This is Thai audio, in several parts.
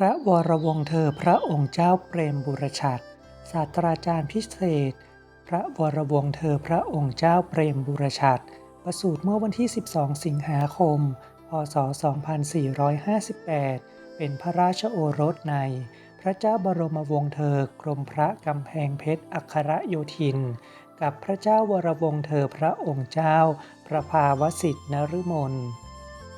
พระวรวงศ์เธอพระองค์เจ้าเปรมบุรชัดศาสตราจารย์พิเศษ พระวรวงศ์เธอพระองค์เจ้าเปรมบุรชัดประสูติเมื่อวันที่ 12 สิงหาคม พศ 2458 เป็นพระราชโอรสใน พระเจ้าบรมวงศ์เธอกรมพระกำแพงเพชรอัครโยธิน กับพระเจ้าวรวงศ์เธอพระองค์เจ้า ประภาวสิทธินฤมล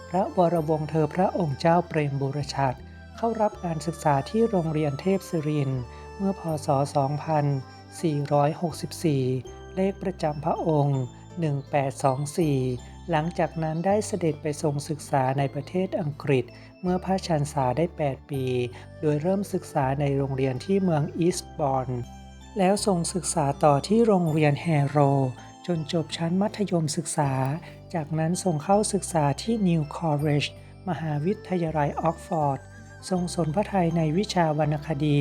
พระวรวงศ์เธอพระองค์เจ้าเปรมบุรชัด เข้ารับการศึกษาที่โรงเรียนเทพศิรินเมื่อพศ 2464 เลขประจำพระองค์ 1824 หลังจากนั้นได้เสด็จไปทรงศึกษาในประเทศอังกฤษ เมื่อพระชันษาได้ 8 ปี โดยเริ่มศึกษาในโรงเรียนที่เมืองอีสต์บอร์นแล้วทรงศึกษาต่อที่โรงเรียนแฮโร จนจบชั้นมัธยมศึกษา จากนั้นทรงเข้าศึกษาที่นิวคอร์เรจมหาวิทยาลัยออกฟอร์ด ทรงสนพระทัยในวิชาวรรณคดี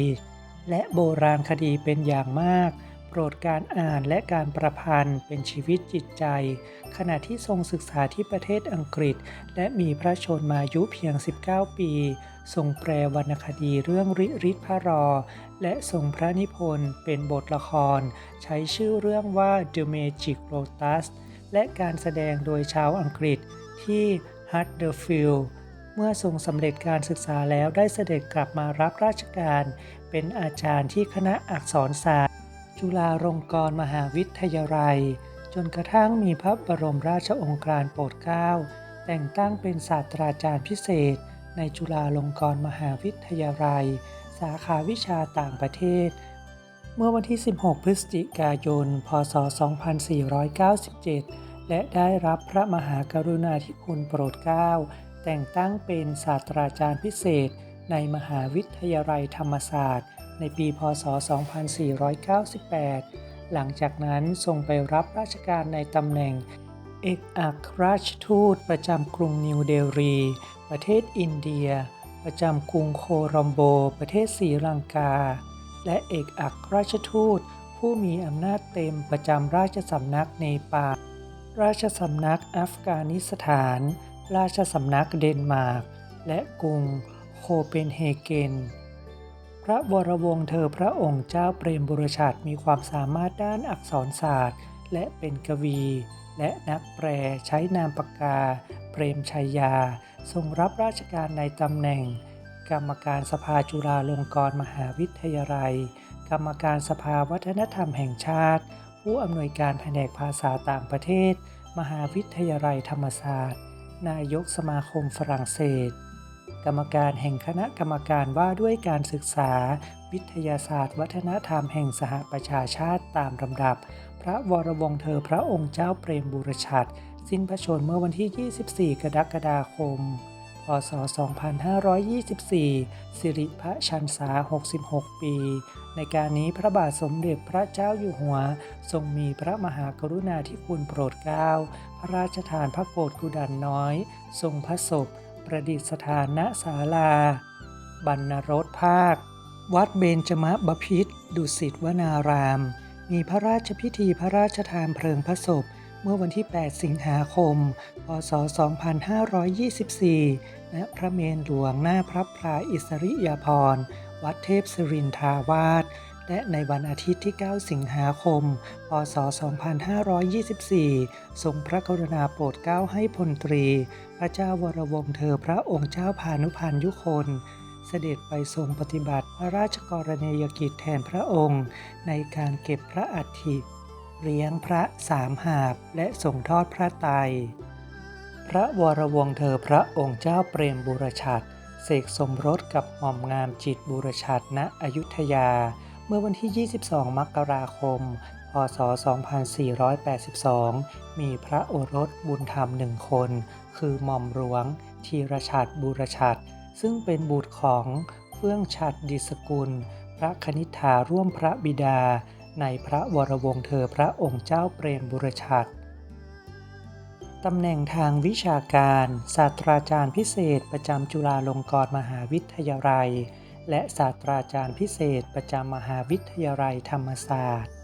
และโบราณคดีเป็นอย่างมาก โปรดการอ่านและการประพันธ์เป็นชีวิตจิตใจ ขณะที่ทรงศึกษาที่ประเทศอังกฤษ และมีพระชนมายุเพียง 19 ปี ทรงแปลวรรณคดีเรื่องริริพระรอ และทรงพระนิพนธ์เป็นบทละคร ใช้ชื่อเรื่องว่า The Magic Lotus และการแสดงโดยชาวอังกฤษที่ Huddersfield เมื่อทรงสำเร็จการศึกษาแล้วได้เสด็จกลับมารับราชการ เป็นอาจารย์ที่คณะอักษรศาสตร์ จุฬาลงกรณ์มหาวิทยาลัย จนกระทั่งมีพระบรมราชองการโปรดเกล้า แต่งตั้งเป็นศาสตราจารย์พิเศษ ในจุฬาลงกรณ์มหาวิทยาลัย สาขาวิชาต่างประเทศ เมื่อวันที่ 16 พฤศจิกายน พศ 2497และได้รับพระมหากรุณาธิคุณโปรดเกล้า แต่งตั้งเป็นศาสตราจารย์พิเศษ ในมหาวิทยาลัยธรรมศาสตร์ ในปีพศ 2498 หลังจากนั้นทรงไปรับราชการในตำแหน่ง เอกอัครราชทูตประจำกรุงนิวเดลี ประเทศอินเดีย ประจำกรุงโคลัมโบ ประเทศศรีลังกา และเอกอัครราชทูตผู้มีอำนาจเต็มประจำราชสำนักเนปาลราชสำนักอัฟกานิสถาน ราชสำนักเดนมาร์ก และกรุงโคเปนเฮเกน พระวรวงศ์เธอพระองค์เจ้าเปรมบุรชัดมีความสามารถด้านอักษรศาสตร์ และเป็นกวี และนักแปลใช้นามปากกา เปรมชัยยา ทรงรับราชการในตำแหน่ง กรรมการสภาจุฬาลงกรณ์มหาวิทยาลัย กรรมการสภาวัฒนธรรมแห่งชาติ ผู้อำนวยการแผนกภาษาต่างประเทศ มหาวิทยาลัยธรรมศาสตร์ นายกสมาคมฝรั่งเศส กรรมการแห่งคณะกรรมการว่าด้วยการศึกษา วิทยาศาสตร์ วัฒนธรรมแห่งสหประชาชาติตามลำดับ พระวรวงศ์เธอพระองค์เจ้าเปรมบุรชัด สิ้นพระชนม์เมื่อวันที่ 24 กรกฎาคม พศ 2524 สิริพระชันษา 66 ปี ในการนี้พระบาทสมเด็จพระเจ้าอยู่หัว ทรงมีพระมหากรุณาธิคุณโปรดเกล้า พระราชทานพระโกรธกุดันน้อย ทรงพระศพ ประดิษฐานณศาลา บรรณรสภาค วัดเบญจมบพิตรดุสิตวนาราม มีพระราชพิธีพระราชทานเพลิงพระศพ เมื่อวันที่ 8 สิงหาคม พศ 2524 ณ พระเมรุหลวงหน้าพระพลาอิสริยาภรณ์ วัดเทพศิรินทราวาส และในวันอาทิตย์ที่ 9 สิงหาคม พศ 2524 ทรงพระกรุณาโปรดเกล้าให้พลตรี พระเจ้าวรวงศ์เธอพระองค์เจ้าพานุพันยุคนเสด็จไปทรงปฏิบัติพระราชกรณียกิจแทนพระองค์ ในการเก็บพระอัฐิ เลี้ยงพระสามหาบและส่งทอดพระไตรพระวรวงศ์เธอพระองค์เจ้าเปรมบุรชัดเสกสมรสกับหม่อมงามจิตบุรชัดณอยุธยา เมื่อวันที่ 22 มกราคม พศ 2482 มีพระโอรสบุญธรรมหนึ่งคน คือหม่อมหลวง ธีรชัดบุรชัด ซึ่งเป็นบุตรของเฟื่องชัดดิสกุล พระคณิษฐาร่วมพระบิดา ในพระวรวงศ์เธอพระองค์เจ้าเปรมบุรชัดตำแหน่งทางวิชาการศาสตราจารย์พิเศษประจำจุฬาลงกรณ์มหาวิทยาลัย และศาสตราจารย์พิเศษประจำมหาวิทยาลัยธรรมศาสตร์